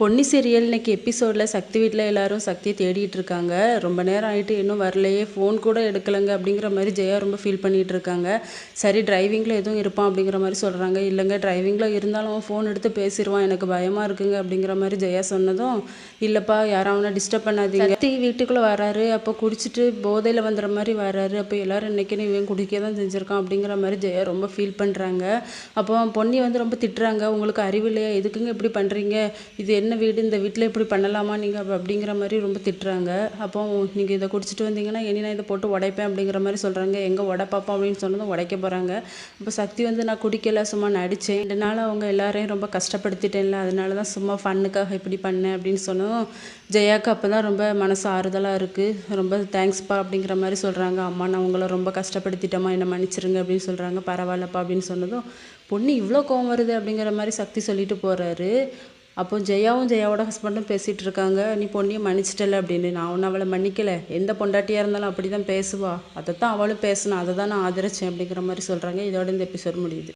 Ponni serial இன்னைக்கு எபிசோடில் சக்தி வீட்டில் எல்லாரும் சக்தியை தேடிட்டு இருக்காங்க. ரொம்ப நேரம் ஆகிட்டு இன்னும் வரலையே. ஃபோன் கூட எடுக்கலைங்க அப்படிங்கிற மாதிரி ஜெயா ரொம்ப ஃபீல் பண்ணிகிட்டு இருக்காங்க. சரி டிரைவிங்கில் எதுவும் இருப்பான் அப்படிங்கிற மாதிரி சொல்கிறாங்க இல்லைங்க டிரைவிங்கில் இருந்தாலும் அவன் ஃபோன் எடுத்து பேசிடுவான் எனக்கு பயமாக இருக்குங்க அப்படிங்கிற மாதிரி ஜெயா சொன்னதும் இல்லைப்பா யாரும் அவனை டிஸ்டர்ப் பண்ணாதீங்க. சக்தி வீட்டுக்குள்ளே வராரு. அப்போ குடிச்சிட்டு போதையில் வந்துற மாதிரி வராரு. அப்போ எல்லாரும் இன்னைக்குன்னு இவன் குடிக்க தான் செஞ்சுருக்கான் அப்படிங்கிற மாதிரி ஜெயா ரொம்ப ஃபீல் பண்ணுறாங்க அப்போ பொன்னி வந்து ரொம்ப திட்டுறாங்க. உங்களுக்கு அறிவு இல்லையா? எதுக்குங்க இப்படி பண்ணுறீங்க இது என்ன என்ன வீடு இந்த வீட்டில் இப்படி பண்ணலாமா நீங்கள் அப்படிங்கிற மாதிரி ரொம்ப திட்டுறாங்க. அப்போ நீங்கள் இதை குடிச்சிட்டு வந்தீங்கன்னா இனி நான் இதை போட்டு உடைப்பேன் அப்படிங்கிற மாதிரி சொல்கிறாங்க எங்கே உடைப்பாப்பா அப்படின்னு சொன்னதும் உடைக்க போகிறாங்க அப்போ சக்தி வந்து நான் குடிக்கல சும்மா நடித்தேன் ரெண்டு நாள் அவங்க எல்லாரையும் ரொம்ப கஷ்டப்படுத்திட்டேன்ல. அதனால தான் சும்மா ஃபன்னுக்காக இப்படி பண்ணேன் அப்படின்னு சொன்னதும் ஜெயாக்கு அப்போ தான் ரொம்ப மனசு ஆறுதலாக இருக்குது ரொம்ப தேங்க்ஸ்ப்பா அப்படிங்கிற மாதிரி சொல்கிறாங்க அம்மா நான் உங்களை ரொம்ப கஷ்டப்படுத்திட்டேம்மா. என்னை மன்னிச்சிருங்க அப்படின்னு சொல்கிறாங்க பரவாயில்லப்பா அப்படின்னு சொன்னதும் பொண்ணு இவ்வளோ கோவம் வருது அப்படிங்கிற மாதிரி சக்தி சொல்லிட்டு போகிறாரு அப்போ ஜெயாவும் ஜெயாவோட ஹஸ்பண்டும் பேசிகிட்டு இருக்காங்க நீ பொண்ணியை மன்னிச்சிட்டல அப்படின்னு. நான் ஒன்றும் அவளை மன்னிக்கலை. எந்த பொண்டாட்டியாக இருந்தாலும் அப்படி தான் பேசுவா. அதை தான் அவளும் பேசினா. அதை தான் நான் ஆதரிச்சேன் அப்படிங்கிற மாதிரி சொல்கிறாங்க இதோட இந்த எபிசோட் முடியுது.